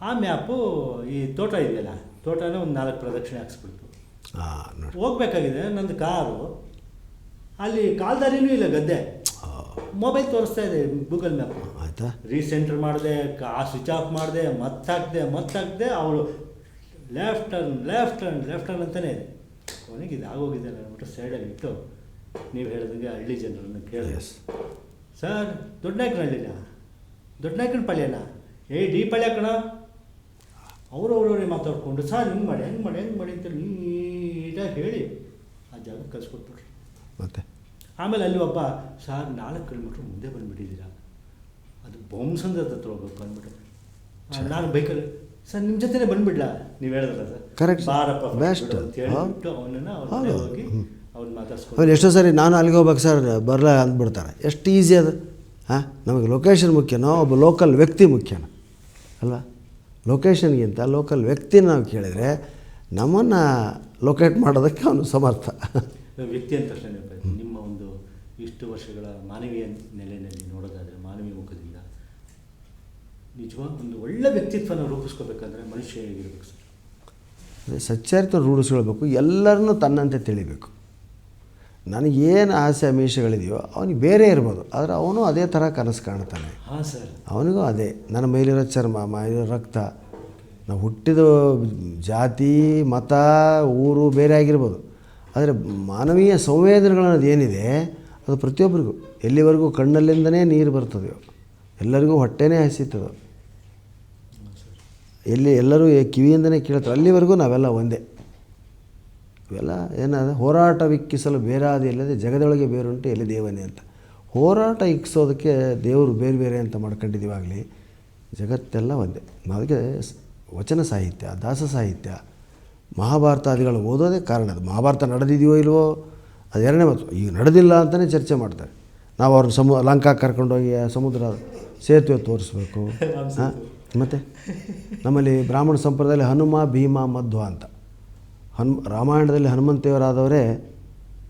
ಆ ಮ್ಯಾಪು ಈ ತೋಟ ಇದೆಯಲ್ಲ ತೋಟನೇ ಒಂದು ನಾಲ್ಕು ಪ್ರದಕ್ಷಿಣೆ ಹಾಕ್ಸ್ಬಿಡ್ತು. ಹೋಗ್ಬೇಕಾಗಿದೆ. ನಂದು ಕಾರು. ಅಲ್ಲಿ ಕಾಲ್ದಾರಿನೂ ಇಲ್ಲ ಗದ್ದೆ. ಮೊಬೈಲ್ ತೋರಿಸ್ತಾ ಇದೆ ಗೂಗಲ್ ಮ್ಯಾಪ್ ಆಯಿತಾ? ರೀಸೆಂಟರ್ ಮಾಡಿದೆ ಆ ಸ್ವಿಚ್ ಆಫ್ ಮಾಡಿದೆ ಮತ್ತೆ ಹಾಕಿದೆ ಮತ್ತೆ ಹಾಕಿದೆ ಅವಳು left turn left turn left turn ಅಂತಲೇ ಇದೆ. ಕೊನೆಗೆ ಇದು ಆಗೋಗಿದೆ ಅಂದ್ಬಿಟ್ಟು ಸೈಡಲ್ಲಿ ಇಟ್ಟು ನೀವು ಹೇಳಿದಂಗೆ ಹಳ್ಳಿ ಜನರನ್ನು ಕೇಳಿದೆ. ಸರ್ ದೊಡ್ಡ ನಾಯಕನಹಳ್ಳಿನ ದೊಡ್ಡ ನಾಯಕನ ಪಾಳ್ಯನ ಏ ಡಿ ಪಾಳ್ಯ ಕಣ. ಅವರು ಅವ್ರವ್ರೇ ಮಾತಾಡ್ಕೊಂಡು ಸರ್ ಹಿಂಗೆ ಮಾಡಿ ಹೆಂಗೆ ಮಾಡಿ ಹೆಂಗೆ ಮಾಡಿ ಅಂತ ನೀಟಾಗಿ ಹೇಳಿ ಆ ಜಾಗ ಕಳ್ಸ್ಕೊಟ್ಬಿಟ್ರಿ. ಮತ್ತೆ? ಆಮೇಲೆ ಅಲ್ಲಿ ಒಬ್ಬ ಸರ್ ನಾಲ್ಕು ಕಿಲೋಮೀಟ್ರ್ ಮುಂದೆ ಬಂದುಬಿಟ್ಟಿದ್ದೀರಾ. ಅದು ಬೊಮ್ಸಂದ್ರ ಹತ್ರ ಹೋಗ್ಬೇಕು ಅಂದ್ಬಿಟ್ಟು. ನಾನು ಬೈಕಲ್ಲಿ ಸರ್ ನಿಮ್ಮ ಜೊತೆನೇ ಬಂದ್ಬಿಡ್ಲಾ? ನೀವು ಹೇಳಿದ್ರಲ್ಲ ಸರ್. ಕರೆಕ್ಟ್. ಬಾರಪ್ಪ ಬೆಸ್ಟ್ ಅಂತ ಹೇಳ್ಬಿಟ್ಟು ಅವನನ್ನು ಅವ್ರ ಹೌದು. ಹೋಗಿ ಅವ್ರು ಅವ್ನು ಮಾತಾಡ್ಸ್ಕೊಂಡು ಆಮೇಲೆ ಎಷ್ಟೋ ಸರಿ ನಾನು ಅಲ್ಲಿಗೆ ಹೋಗ್ಬೇಕು ಸರ್ ಬರಲ್ಲ ಅಂದ್ಬಿಡ್ತಾರೆ. ಎಷ್ಟು ಈಸಿ ಅದು. ಹಾಂ ನಮಗೆ ಲೊಕೇಶನ್ ಮುಖ್ಯನೋ ಒಬ್ಬ ಲೋಕಲ್ ವ್ಯಕ್ತಿ ಮುಖ್ಯನೋ. ಅಲ್ವಾ? ಲೊಕೇಶನ್ಗಿಂತ ಲೋಕಲ್ ವ್ಯಕ್ತಿನ ನಾವು ಕೇಳಿದರೆ ನಮ್ಮನ್ನು ಲೊಕೇಟ್ ಮಾಡೋದಕ್ಕೆ ಅವನು ಸಮರ್ಥ. ವ್ಯಕ್ತಿ ಅಂತ ತಕ್ಷಣ ನೆನಪಾಯ್ತು. ನಿಮ್ಮ ಒಂದು ಇಷ್ಟು ವರ್ಷಗಳ ಮಾನವೀಯ ನೆಲೆಯಲ್ಲಿ ನೋಡೋದಾದರೆ ಮಾನವೀಯ ಮುಖದಿಂದ ನಿಜವಾಗ ಒಂದು ಒಳ್ಳೆ ವ್ಯಕ್ತಿತ್ವನ ರೂಪಿಸ್ಕೋಬೇಕಂದ್ರೆ ಮನುಷ್ಯ ಹೇಗಿರ್ಬೇಕು ಸರ್? ಅದೇ ಸಚ್ಚಾರಿತ ರೂಢಿಸ್ಕೊಳ್ಬೇಕು ಎಲ್ಲರನ್ನೂ ತನ್ನಂತೆ ತಿಳಿಬೇಕು. ನನಗೇನು ಆಸೆ ಅಮೀಷಗಳಿದೆಯೋ ಅವನಿಗೆ ಬೇರೆ ಇರ್ಬೋದು ಆದರೆ ಅವನು ಅದೇ ಥರ ಕನಸು ಕಾಣ್ತಾನೆ. ಹಾಂ ಸರ್. ಅವನಿಗೂ ಅದೇ ನನ್ನ ಮೇಲಿರೋ ಚರ್ಮ ಮೇಲಿರೋ ರಕ್ತ ನಾವು ಹುಟ್ಟಿದ ಜಾತಿ ಮತ ಊರು ಬೇರೆ ಆಗಿರ್ಬೋದು. ಆದರೆ ಮಾನವೀಯ ಸಂವೇದನೆಗಳನ್ನೋದು ಏನಿದೆ, ಅದು ಪ್ರತಿಯೊಬ್ಬರಿಗೂ. ಎಲ್ಲಿವರೆಗೂ ಕಣ್ಣಲ್ಲಿಂದನೇ ನೀರು ಬರ್ತದೆ ಎಲ್ಲರಿಗೂ ಹೊಟ್ಟೆನೇ ಹಸಿತದೆ. ಎಲ್ಲಿ ಎಲ್ಲರೂ ಕಿವಿಯಿಂದನೇ ಕೇಳ್ತಾರೆ, ಅಲ್ಲಿವರೆಗೂ ನಾವೆಲ್ಲ ಒಂದೇ. ಇವೆಲ್ಲ ಏನಾದ, ಹೋರಾಟ ವಿಕ್ಕಿಸಲು ಬೇರಾದ ಇಲ್ಲದೆ ಜಗದೊಳಗೆ ಬೇರುಂಟು ಎಲ್ಲಿ ದೇವನೇ ಅಂತ. ಹೋರಾಟ ಇಕ್ಕಿಸೋದಕ್ಕೆ ದೇವರು ಬೇರೆ ಬೇರೆ ಅಂತ ಮಾಡ್ಕೊಂಡಿದ್ದೀವಾಗಲಿ, ಜಗತ್ತೆಲ್ಲ ಒಂದೇ. ಅದಕ್ಕೆ ವಚನ ಸಾಹಿತ್ಯ, ದಾಸ ಸಾಹಿತ್ಯ ಮಹಾಭಾರತಾದಿಗಳು ಓದೋದೇ ಕಾರಣ ಅದು. ಮಹಾಭಾರತ ನಡೆದಿದೆಯೋ ಇಲ್ವೋ ಅದು ಎರಡನೇ ಮಾತು. ಈಗ ನಡೆದಿಲ್ಲ ಅಂತಲೇ ಚರ್ಚೆ ಮಾಡ್ತಾರೆ. ನಾವು ಅವ್ರನ್ನ ಸಮು ಲಂಕಾ ಕರ್ಕೊಂಡೋಗಿ ಆ ಸಮುದ್ರ ಸೇತುವೆ ತೋರಿಸ್ಬೇಕು. ಹಾಂ? ಮತ್ತು? ನಮ್ಮಲ್ಲಿ ಬ್ರಾಹ್ಮಣ ಸಂಪ್ರದಾಯದಲ್ಲಿ ಹನುಮ ಭೀಮ ಮಧ್ವ ಅಂತ. ಹನು ರಾಮಾಯಣದಲ್ಲಿ ಹನುಮಂತೇವರಾದವರೇ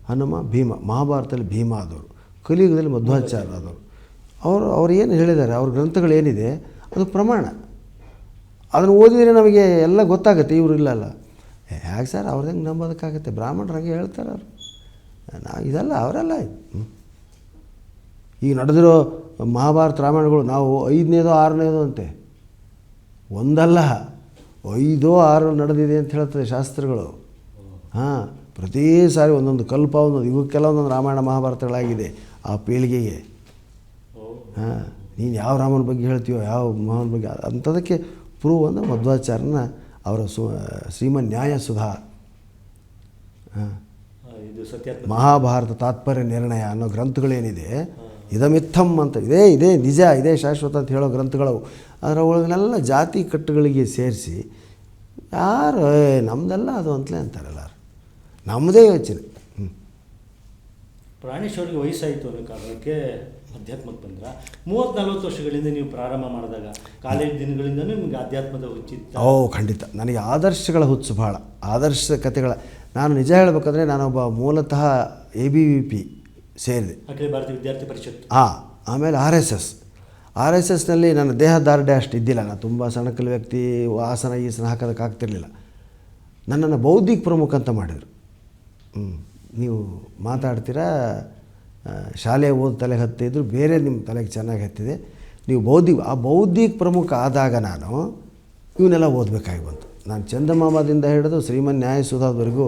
ಹನುಮ ಭೀಮ ಮಹಾಭಾರತದಲ್ಲಿ ಭೀಮ ಆದವರು. ಕಲಿಯುಗದಲ್ಲಿ ಮಧ್ವಾಚಾರ್ಯ ಆದವರು ಅವರು ಅವ್ರು ಏನು ಹೇಳಿದ್ದಾರೆ ಅವ್ರ ಗ್ರಂಥಗಳೇನಿದೆ ಅದು ಪ್ರಮಾಣ. ಅದನ್ನು ಓದಿದರೆ ನಮಗೆ ಎಲ್ಲ ಗೊತ್ತಾಗುತ್ತೆ ಇವರು ಇಲ್ಲ ಅಲ್ಲ. ಹೇಗೆ ಸರ್ ಅವ್ರದ್ದು ಹೆಂಗೆ ನಂಬೋದಕ್ಕಾಗತ್ತೆ? ಬ್ರಾಹ್ಮಣರು ಹಂಗೆ ಹೇಳ್ತಾರೆ ಅವರು. ನಾವು ಇದಲ್ಲ, ಅವರೆಲ್ಲ ಇದು. ಈಗ ನಡೆದಿರೋ ಮಹಾಭಾರತ ರಾಮಾಯಣಗಳು ನಾವು ಐದನೇದೋ, ಆರನೇದೋ ಅಂತೆ. ಒಂದಲ್ಲ, ಐದೋ ಆರು ನಡೆದಿದೆ ಅಂತ ಹೇಳ್ತದೆ ಶಾಸ್ತ್ರಗಳು. ಹಾಂ, ಪ್ರತಿ ಸಾರಿ ಒಂದೊಂದು ಕಲ್ಪ, ಒಂದೊಂದು ಇವಕ್ಕೆಲ್ಲ ಒಂದೊಂದು ರಾಮಾಯಣ ಮಹಾಭಾರತಗಳಾಗಿದೆ ಆ ಪೀಳಿಗೆಗೆ. ಹಾಂ, ನೀನು ಯಾವ ರಾಮನ ಬಗ್ಗೆ ಹೇಳ್ತೀಯೋ, ಯಾವ ಮಹಾನ್ ಬಗ್ಗೆ, ಅಂಥದಕ್ಕೆ ಪ್ರೂವ್ ಅಂದರೆ ಮಧ್ವಾಚಾರ್ಯನ ಅವರ ಸು ಶ್ರೀಮನ್ ನ್ಯಾಯ ಸುಧಾ ಹಾಂ ಆ, ಇದು ಸತ್ಯಾತ್ಮ ಮಹಾಭಾರತ ತಾತ್ಪರ್ಯ ನಿರ್ಣಯ ಅನ್ನೋ ಗ್ರಂಥಗಳೇನಿದೆ ಇದಮಿತ್ತಮ್ ಅಂತ ಇದೇ ಇದೇ ನಿಜ ಇದೇ ಶಾಶ್ವತ ಅಂತ ಹೇಳೋ ಗ್ರಂಥಗಳು ಅದರ ಒಳಗನೆಲ್ಲ ಜಾತಿ ಕಟ್ಟುಗಳಿಗೆ ಸೇರಿಸಿ ಯಾರು ನಮ್ಮದೆಲ್ಲ ಅದು ಅಂತಲೇ ಅಂತಾರಲ್ಲ ನಮ್ಮದೇ ಯೋಚನೆ. ಹ್ಞೂ ಪ್ರಾಣೇಶ್ವರಿಗೆ ವಯಸ್ಸಾಯಿತು ಅನ್ನೋ ಕಾರಣಕ್ಕೆ ಅಧ್ಯಾತ್ಮಕ್ಕೆ ಬಂದ್ರ ಮೂವತ್ತು ನಲ್ವತ್ತು ವರ್ಷಗಳಿಂದ ನೀವು ಪ್ರಾರಂಭ ಮಾಡಿದಾಗ ಕಾಲೇಜ್ ದಿನಗಳಿಂದ ನಿಮ್ಗೆ ಅಧ್ಯಾತ್ಮದ ಹುಚ್ಚಿತ್ತ ಓ ಖಂಡಿತ. ನನಗೆ ಆದರ್ಶಗಳ ಹುಚ್ಚು ಭಾಳ ಆದರ್ಶ ಕಥೆಗಳ ನಾನು ನಿಜ ಹೇಳಬೇಕಂದ್ರೆ ನಾನೊಬ್ಬ ಮೂಲತಃ ಎ ಬಿ ವಿ ಪಿ ಸೇರಿದೆ. ಅಖಿಲ ಭಾರತೀಯ ವಿದ್ಯಾರ್ಥಿ ಪರಿಷತ್ ಹಾಂ ಆಮೇಲೆ R S S. R S ಎಸ್ನಲ್ಲಿ ನನ್ನ ದೇಹ ದಾರ್ಢ್ಯ ಅಷ್ಟು ಇದ್ದಿಲ್ಲ. ನಾನು ತುಂಬ ಸಣಕಲ್ ವ್ಯಕ್ತಿ ಆಸನ ಈಸನ ಹಾಕೋದಕ್ಕೆ ಆಗ್ತಿರಲಿಲ್ಲ. ನನ್ನನ್ನು ಬೌದ್ಧಿಕ ಪ್ರಮುಖ ಅಂತ ಮಾಡಿದರು. ಹ್ಞೂ ನೀವು ಮಾತಾಡ್ತೀರಾ? ಶಾಲೆ ಓದ್ ತಲೆಗೆ ಹತ್ತಿದ್ರು ಬೇರೆ ನಿಮ್ಮ ತಲೆಗೆ ಚೆನ್ನಾಗಿ ಹತ್ತಿದೆ. ನೀವು ಬೌದ್ಧಿಕ, ಆ ಬೌದ್ಧಿಕ ಪ್ರಮುಖ ಆದಾಗ ನಾನು ಇವನ್ನೆಲ್ಲ ಓದಬೇಕಾಗಿ ಬಂತು. ನಾನು ಚಂದಮಾಮದಿಂದ ಹಿಡಿದು ಶ್ರೀಮನ್ ನ್ಯಾಯಸುಧಾದವರೆಗೂ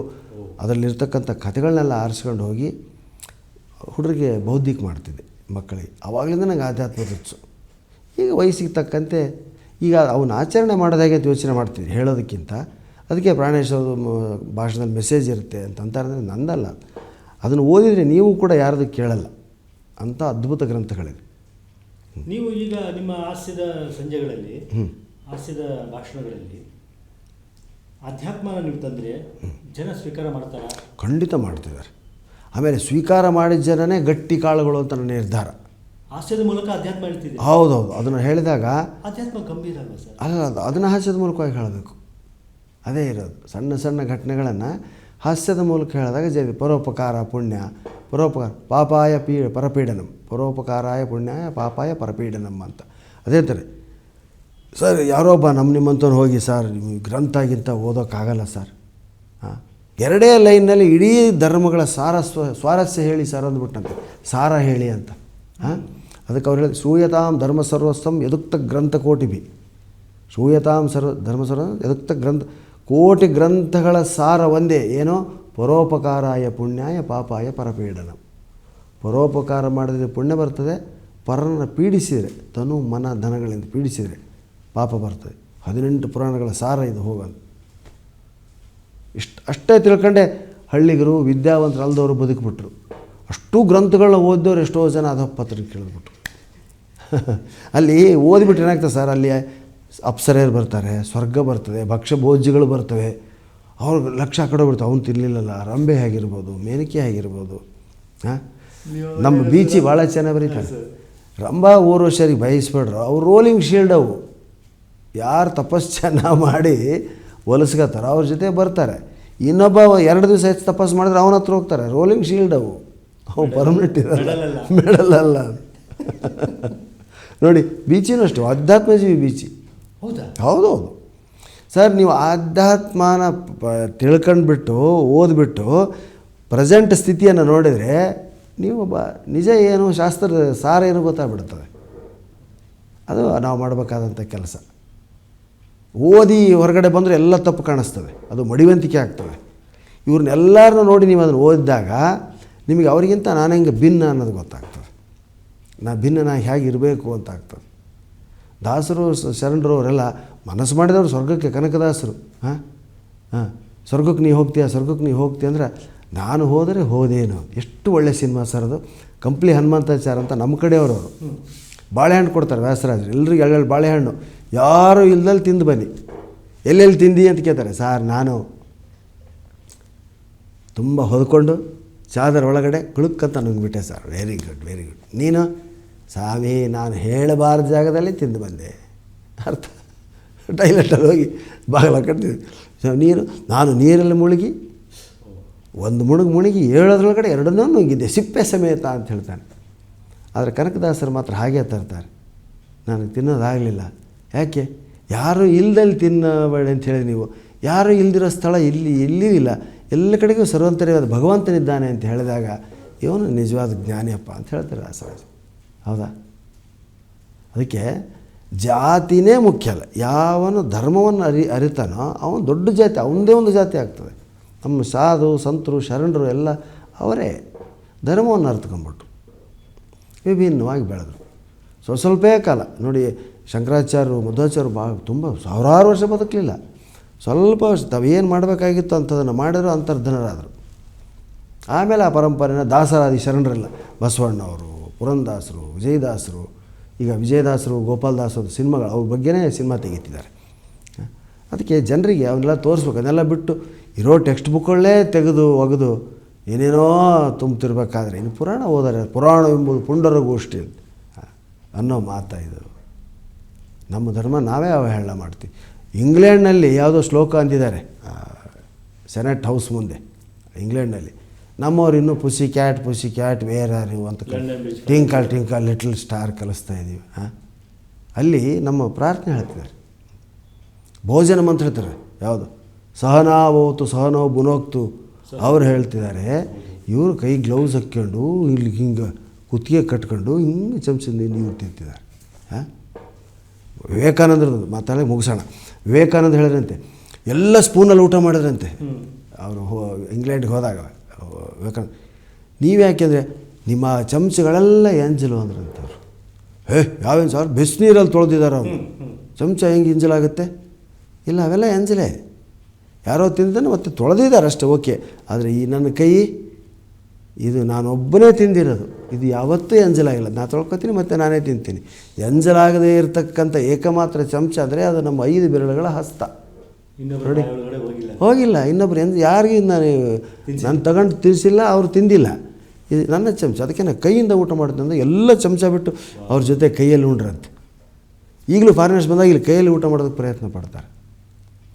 ಅದರಲ್ಲಿರ್ತಕ್ಕಂಥ ಕಥೆಗಳನ್ನೆಲ್ಲ ಆರಿಸ್ಕೊಂಡು ಹೋಗಿ ಹುಡುಗರಿಗೆ ಬೌದ್ಧಿಕ ಮಾಡ್ತಿದ್ದೆ ಮಕ್ಕಳಿಗೆ. ಆವಾಗಲಿಂದ ನನಗೆ ಆಧ್ಯಾತ್ಮ ಹುಚ್ಚು ಈಗ ವಯಸ್ಸಿಗೆ ತಕ್ಕಂತೆ ಈಗ ಅವನ ಆಚರಣೆ ಮಾಡೋದಾಗೆ ಅಂತ ಯೋಚನೆ ಮಾಡ್ತಿದ್ದೆ ಹೇಳೋದಕ್ಕಿಂತ. ಅದಕ್ಕೆ ಪ್ರಾಣೇಶ್ವರ ಭಾಷಣದಲ್ಲಿ ಮೆಸೇಜ್ ಇರುತ್ತೆ ಅಂತಂತಾರೆ ನಂದಲ್ಲ. ಅದನ್ನು ಓದಿದರೆ ನೀವು ಕೂಡ ಯಾರ್ದು ಕೇಳಲ್ಲ ಅಂಥ ಅದ್ಭುತ ಗ್ರಂಥಗಳಿವೆ. ನೀವು ಈಗ ನಿಮ್ಮ ಹಾಸ್ಯದ ಸಂಜೆಗಳಲ್ಲಿ ಹಾಸ್ಯದ ಭಾಷಣಗಳಲ್ಲಿ ಅಧ್ಯಾತ್ಮ ನೀವು ತಂದರೆ ಜನ ಸ್ವೀಕಾರ ಮಾಡ್ತಾರೆ? ಖಂಡಿತ ಮಾಡ್ತಿದ್ದಾರೆ. ಆಮೇಲೆ ಸ್ವೀಕಾರ ಮಾಡಿದ ಜನನೇ ಗಟ್ಟಿ ಕಾಳುಗಳು ಅಂತ ನನ್ನ ನಿರ್ಧಾರ. ಹಾಸ್ಯದ ಮೂಲಕ ಅಧ್ಯಾತ್ಮ ಹೌದು ಹೌದೌದು. ಅದನ್ನು ಹೇಳಿದಾಗ ಅಧ್ಯಾತ್ಮ ಗಂಭೀರ ಅಲ್ಲ ಸರ್? ಅಲ್ಲ ಅದು ಅದನ್ನು ಹಾಸ್ಯದ ಮೂಲಕವಾಗಿ ಹೇಳಬೇಕು. ಅದೇ ಇರೋದು. ಸಣ್ಣ ಸಣ್ಣ ಘಟನೆಗಳನ್ನು ಹಾಸ್ಯದ ಮೂಲಕ ಹೇಳಿದಾಗ ಜಯ ಪರೋಪಕಾರ ಪುಣ್ಯ, ಪರೋಪಕಾರ ಪಾಪಾಯ ಪೀ ಪರಪೀಡನಂ, ಪರೋಪಕಾರಾಯ ಪುಣ್ಯಾಯ ಪಾಪಾಯ ಪರಪೀಡನಂ ಅಂತ. ಅದೇ ಥರ ಸರ್, ಯಾರೋ ಒಬ್ಬ ನಮ್ಮ ನಿಮ್ಮಂತವ್ನು ಹೋಗಿ, ಸರ್ ಗ್ರಂಥ ಗಿಂತ ಓದೋಕ್ಕಾಗಲ್ಲ, ಸರ್. ಹಾಂ ಎರಡೇ ಲೈನ್ನಲ್ಲಿ ಇಡೀ ಧರ್ಮಗಳ ಸಾರ ಸ್ವ, ಸ್ವಾರಸ್ಯ ಹೇಳಿ, ಸರ್ ಅಂದ್ಬಿಟ್ಟಂತೆ ಸಾರ ಹೇಳಿ ಅಂತ. ಹಾಂ ಅದಕ್ಕೆ ಅವ್ರು ಹೇಳಿದ್ರು ಸೂಯತಾಂ ಧರ್ಮ ಸರ್ವಸ್ವಂ ಯದುಕ್ತ ಗ್ರಂಥ ಕೋಟಿ ಬಿ ಶೂಯತಾಂ ಸರ್ವ ಧರ್ಮ ಸರ್ವ ಯದುಕ್ತ ಗ್ರಂಥ ಕೋಟಿ ಗ್ರಂಥಗಳ ಸಾರ ಒಂದೇ, ಏನೋ? ಪರೋಪಕಾರಾಯ ಪುಣ್ಯಾಯ ಪಾಪಾಯ ಪರಪೀಡನ. ಪರೋಪಕಾರ ಮಾಡಿದರೆ ಪುಣ್ಯ ಬರ್ತದೆ, ಪರನ ಪೀಡಿಸಿದರೆ, ತನು ಮನ ಧನಗಳಿಂದ ಪೀಡಿಸಿದರೆ ಪಾಪ ಬರ್ತದೆ. ಹದಿನೆಂಟು ಪುರಾಣಗಳ ಸಾರ ಇದು ಹೋಗೋದು. ಇಷ್ಟು, ಅಷ್ಟೇ ತಿಳ್ಕೊಂಡೆ ಹಳ್ಳಿಗರು, ವಿದ್ಯಾವಂತರು ಅಲ್ದವರು ಬದುಕಿಬಿಟ್ರು. ಅಷ್ಟು ಗ್ರಂಥಗಳನ್ನ ಓದಿದವರು ಎಷ್ಟೋ ಜನ ಅಧಪತ್ರ ಕೇಳಿದ್ಬಿಟ್ರು. ಅಲ್ಲಿ ಓದಿಬಿಟ್ಟು ಏನಾಗ್ತದೆ ಸರ್, ಅಲ್ಲಿ ಅಪ್ಸರೆಯರು ಬರ್ತಾರೆ ಸ್ವರ್ಗ ಬರ್ತದೆ ಭಕ್ಷ್ಯ ಭೋಜ್ಯಗಳು ಬರ್ತವೆ. ಅವ್ರು ಲಕ್ಷ ಕಡೆ ಬಿಡ್ತಾವೆ ಅವ್ನು ತಿನ್ನಲಿಲ್ಲಲ್ಲ ರಂಬೆ ಆಗಿರ್ಬೋದು ಮೇನಕೆ ಆಗಿರ್ಬೋದು ಹಾಂ? ನಮ್ಮ ಬೀಚಿ ಭಾಳ ಚೆನ್ನಾಗಿ ಬರೀತಾರೆ. ರಂಭಾ ಊರ್ವಶರಿಗೆ ಬಯಸ್ಬಿಡ್ರು. ಅವ್ರು ರೋಲಿಂಗ್ ಶೀಲ್ಡ್ ಅವು. ಯಾರು ತಪಸ್ಸನ್ನ ಮಾಡಿ ಹೊಲಸ್ಕೋತಾರೆ ಅವ್ರ ಜೊತೆ ಬರ್ತಾರೆ. ಇನ್ನೊಬ್ಬ ಎರಡು ದಿವಸ ಹೆಚ್ಚು ತಪಸ್ಸು ಮಾಡಿದ್ರೆ ಅವನ ಹತ್ರ ಹೋಗ್ತಾರೆ. ರೋಲಿಂಗ್ ಶೀಲ್ಡ್ ಅವು. ಅವು ಪರ್ಮನೆಂಟ್ ಇರಲ್ಲ. ಮೆಡಲ್ ಅಲ್ಲ. ನೋಡಿ ಬೀಚಿನೂ ಅಷ್ಟು ಅಧ್ಯಾತ್ಮ ಜೀವಿ ಬೀಚಿ. ಹೌದಾ? ಹೌದೌದು. ಸರ್ ನೀವು ಆಧ್ಯಾತ್ಮನ ತಿಳ್ಕೊಂಡ್ಬಿಟ್ಟು, ಓದ್ಬಿಟ್ಟು ಪ್ರೆಸೆಂಟ್ ಸ್ಥಿತಿಯನ್ನು ನೋಡಿದರೆ, ನೀವು ಒಬ್ಬ ನಿಜ ಏನು, ಶಾಸ್ತ್ರದ ಸಾರ ಏನು ಗೊತ್ತಾಗ್ಬಿಡ್ತದೆ. ಅದು ನಾವು ಮಾಡಬೇಕಾದಂಥ ಕೆಲಸ. ಓದಿ ಹೊರಗಡೆ ಬಂದರೆ ಎಲ್ಲ ತಪ್ಪು ಕಾಣಿಸ್ತದೆ. ಅದು ಮಡಿವಂತಿಕೆ ಆಗ್ತವೆ ಇವ್ರನ್ನೆಲ್ಲರನ್ನೂ ನೋಡಿ ನೀವು ಅದನ್ನು ಓದಿದಾಗ, ನಿಮಗೆ ಅವರಿಗಿಂತ ನಾನು ಹೆಂಗೆ ಭಿನ್ನ ಅನ್ನೋದು ಗೊತ್ತಾಗ್ತದೆ. ನಾ ಭಿನ್ನ ನಾ ಹೇಗಿರಬೇಕು ಅಂತ ಆಗ್ತದೆ. ದಾಸರು ಶರಣರು ಅವರೆಲ್ಲ ಮನಸ್ಸು ಮಾಡಿದವರು ಸ್ವರ್ಗಕ್ಕೆ ಕನಕದಾಸರು. ಹಾಂ? ಹಾಂ? ಸ್ವರ್ಗಕ್ಕೆ ನೀ ಹೋಗ್ತೀಯ? ಸ್ವರ್ಗಕ್ಕೆ ನೀ ಹೋಗ್ತೀಯ? ಅಂದ್ರೆ ನಾನು ಹೋದರೆ ಹೋದೇನು. ಎಷ್ಟು ಒಳ್ಳೆಯ ಸಿನಿಮಾ ಸರ್ ಅದು. ಕಂಪ್ಲಿ ಹನುಮಂತಾಚಾರ ಅಂತ ನಮ್ಮ ಕಡೆಯವರು ಅವರು. ಬಾಳೆಹಣ್ಣು ಕೊಡ್ತಾರೆ ವ್ಯಾಸರಾಜರು. ಎಲ್ಲರಿಗೂ ಎಳ್ಳೆಳ್ಳು ಬಾಳೆಹಣ್ಣು. ಯಾರು ಇಲ್ದಲ್ಲಿ ತಿಂದು ಬನ್ನಿ. ಎಲ್ಲೆಲ್ಲಿ ತಿಂದಿ ಅಂತ ಕೇಳ್ತಾರೆ. ಸಾರ್, ನಾನು ತುಂಬ ಹೊದ್ಕೊಂಡು, ಚಾದರ ಒಳಗಡೆ, ಕುಳುಕ್ಕಂತ ನುಂಗ್ಬಿಟ್ಟೆ sir. Very good very good ನೀನು ಸ್ವಾಮಿ ನಾನು ಹೇಳಬಾರ್ದ ಜಾಗದಲ್ಲಿ ತಿಂದು ಬಂದೆ. ಅರ್ಥ. ಟೈಲೆಟಲ್ಲಿ ಹೋಗಿ ಬಾಗಿಲ ಕಟ್ತೀವಿ ನೀರು, ನಾನು ನೀರಲ್ಲಿ ಮುಳುಗಿ, ಒಂದು ಮುಳುಗು ಮುಳುಗಿ ಏಳೋದ್ರೊಳಗಡೆ ಎರಡನ್ನೂ ನುಂಗಿದ್ದೆ. ಸಿಪ್ಪೆ ಸಮೇತ ಅಂತ ಹೇಳ್ತಾನೆ. ಆದರೆ ಕನಕದಾಸರು ಮಾತ್ರ ಹಾಗೆ ತರ್ತಾರೆ. ನನಗೆ ತಿನ್ನೋದಾಗಲಿಲ್ಲ. ಯಾಕೆ? ಯಾರು ಇಲ್ದಲ್ಲಿ ತಿನ್ನಬೇಡ ಅಂತ ಹೇಳಿ ನೀವು. ಯಾರು ಇಲ್ದಿರೋ ಸ್ಥಳ ಇಲ್ಲಿ, ಎಲ್ಲಿಯೂ ಇಲ್ಲ. ಎಲ್ಲ ಕಡೆಗೂ ಸರ್ವಂತರ್ಯವಾದ ಭಗವಂತನಿದ್ದಾನೆ ಅಂತ ಹೇಳಿದಾಗ, ಇವನು ನಿಜವಾದ ಜ್ಞಾನಿಯಪ್ಪ ಅಂತ ಹೇಳ್ತಾರೆ ದಾಸರಾಜ ಹೌದಾ? ಅದಕ್ಕೆ ಜಾತಿನೇ ಮುಖ್ಯ ಅಲ್ಲ. ಯಾವನು ಧರ್ಮವನ್ನು ಅರಿ, ಅರಿತಾನೋ ಅವನು ದೊಡ್ಡ ಜಾತಿ, ಅವನದೇ ಒಂದು ಜಾತಿ ಆಗ್ತದೆ. ನಮ್ಮ ಸಾಧು, ಸಂತರು, ಶರಣರು ಎಲ್ಲ ಅವರೇ ಧರ್ಮವನ್ನು ಅರ್ಥಕೊಂಡ್ಬಿಟ್ರು ವಿಭಿನ್ನವಾಗಿ ಬೆಳೆದರು. ಸ್ವಲ್ಪ ಸ್ವಲ್ಪೇ ಕಾಲ. ನೋಡಿ, ಶಂಕರಾಚಾರ್ಯರು ಮಧ್ವಾಚಾರ್ಯರು ಭಾಳ ತುಂಬ ಸಾವಿರಾರು ವರ್ಷ ಬದುಕಲಿಲ್ಲ. ಸ್ವಲ್ಪ ವರ್ಷ ತಾವೇನು ಮಾಡಬೇಕಾಗಿತ್ತು ಅಂಥದನ್ನು ಮಾಡಿದ್ರು ಅಂತರ್ಧನರಾದರು. ಆಮೇಲೆ ಆ ಪರಂಪರೆನ ದಾಸರಾದಿ ಶರಣರೆಲ್ಲ ಬಸವಣ್ಣವರು ಪುರಂದಾಸರು, ವಿಜಯದಾಸರು, ಈಗ ವಿಜಯದಾಸರು, ಗೋಪಾಲದಾಸರು ಸಿನಿಮಾಗಳು ಅವ್ರ ಬಗ್ಗೆನೇ ಸಿನಿಮಾ ತೆಗೀತಿದ್ದಾರೆ. ಅದಕ್ಕೆ ಜನರಿಗೆ ಅವನ್ನೆಲ್ಲ ತೋರಿಸ್ಬೇಕು, ಅದನ್ನೆಲ್ಲ ಬಿಟ್ಟು ಇರೋ ಟೆಕ್ಸ್ಟ್ ಬುಕ್ಗಳೇ ತೆಗೆದು ಒಗೆದು ಏನೇನೋ ತುಂಬ್ತಿರ್ಬೇಕಾದ್ರೆ, ಇನ್ನು ಪುರಾಣ ಓದಾರೆ, ಪುರಾಣ ಎಂಬುದು ಪುಂಡರ ಗೋಷ್ಠಿ ಅನ್ನೋ ಮಾತಾ ಇದು. ನಮ್ಮ ಧರ್ಮ ನಾವೇ ಅವಹೇಳನ ಮಾಡ್ತೀವಿ. ಇಂಗ್ಲೆಂಡ್ನಲ್ಲಿ ಯಾವುದೋ ಶ್ಲೋಕ ಅಂದಿದ್ದಾರೆ ಸೆನೆಟ್ ಹೌಸ್ ಮುಂದೆ, ಇಂಗ್ಲೆಂಡ್ನಲ್ಲಿ. ನಮ್ಮವ್ರು ಇನ್ನೂ pussy cat pussy cat where are you ಅಂತ ಟಿಂಕಲ್ ಟಿಂಕಲ್ ಲಿಟಲ್ ಸ್ಟಾರ್ ಕಲಿಸ್ತಾ ಇದ್ದೀವಿ ಹಾಂ? ಅಲ್ಲಿ ನಮ್ಮ ಪ್ರಾರ್ಥನೆ ಹೇಳ್ತಿದ್ದಾರೆ. ಭೋಜನ ಮಂತ್ರ ಹೇಳ್ತಾರೆ. ಯಾವುದು? ಸಹನಾವೋತು ಸಹನೋ ಬುನೋಕ್ತು ಅವ್ರು ಹೇಳ್ತಿದ್ದಾರೆ ಇವರು ಕೈ ಗ್ಲೌಸ್ ಹಾಕ್ಕೊಂಡು ಇಲ್ಲಿ ಹಿಂಗೆ ಕುತ್ತಿಗೆ ಕಟ್ಕೊಂಡು ಹಿಂಗೆ ಚಮಚದಿಂದ ನೀರು ತಿಂತಿದ್ದಾರೆ ಹಾಂ? ವಿವೇಕಾನಂದರು ಮಾತಾಡಿ ಮುಗಿಸೋಣ. ವಿವೇಕಾನಂದ ಹೇಳಿದ್ರಂತೆ ಎಲ್ಲ ಸ್ಪೂನಲ್ಲಿ ಊಟ ಮಾಡಿದ್ರಂತೆ. ಅವರು ಹೋ ಇಂಗ್ಲೆಂಡ್ಗೆ ಹೋದಾಗ. ವಿವೇಕಾನಂದ ನೀವು ಯಾಕೆಂದರೆ ನಿಮ್ಮ ಚಮಚಗಳೆಲ್ಲ ಎಂಜಲು ಅಂದ್ರೆ ಅವರು ಹೇ, ಯಾವೇನು ಸರ್? ಬಿಸಿನೀರಲ್ಲಿ ತೊಳೆದಿದ್ದಾರೆ ಅವರು. ಚಮಚ ಹೆಂಗೆ ಎಂಜಲಾಗುತ್ತೆ ಇಲ್ಲ, ಅವೆಲ್ಲ ಎಂಜಲೇ ಯಾರೋ ತಿಂದಾನೆ ಮತ್ತೆ ತೊಳೆದಿದ್ದಾರೆ ಅಷ್ಟೇ, ಓಕೆ. ಆದರೆ ಈ ನನ್ನ ಕೈ, ಇದು ನಾನೊಬ್ಬನೇ ತಿಂದಿರೋದು. ಇದು ಯಾವತ್ತೂ ಎಂಜಲಾಗಿಲ್ಲ ನಾನು ತೊಳ್ಕೊತೀನಿ ಮತ್ತು ನಾನೇ ತಿಂತೀನಿ. ಎಂಜಲಾಗದೇ ಇರತಕ್ಕಂಥ ಏಕಮಾತ್ರ ಚಮಚ ಅಂದರೆ ಅದು ನಮ್ಮ ಐದು ಬೆರಳುಗಳ ಹಸ್ತ. ನೋಡಿ. ಹೋಗಿಲ್ಲ. ಇನ್ನೊಬ್ರು ಎಂದು ಯಾರಿಗೂ ನಾನು ನಾನು ತಗೊಂಡು ತಿನ್ನಿಸಿಲ್ಲ ಅವ್ರು ತಿಂದಿಲ್ಲ. ಇದು ನನ್ನ ಚಮಚ ಅದಕ್ಕೆ ನಾನು ಕೈಯಿಂದ ಊಟ ಮಾಡ್ತೀನಿ ಅಂದರೆ ಎಲ್ಲ ಚಮಚ ಬಿಟ್ಟು ಅವ್ರ ಜೊತೆ ಕೈಯಲ್ಲಿ ಉಂಡ್ರಂತೆ. ಈಗಲೂ ಫಾರಿನರ್ಸ್ ಬಂದಾಗ ಇಲ್ಲಿ ಕೈಯಲ್ಲಿ ಊಟ ಮಾಡೋದಕ್ಕೆ ಪ್ರಯತ್ನ ಪಡ್ತಾರೆ.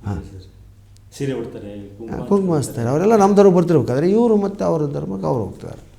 ಹಾಂ. ಸರ್. ಸೀರೆ ಉಡ್ತಾರೆ ಕುಂಕುಮ ಹಚ್ತಾರೆ ಅವರೆಲ್ಲ ನಮ್ಮ ಧರ್ಮ ಬರ್ತಿರ್ಬೇಕಾದ್ರೆ ಇವರು ಮತ್ತು ಅವರ ಧರ್ಮಕ್ಕೆ ಅವ್ರು ಹೋಗ್ತಾರೆ.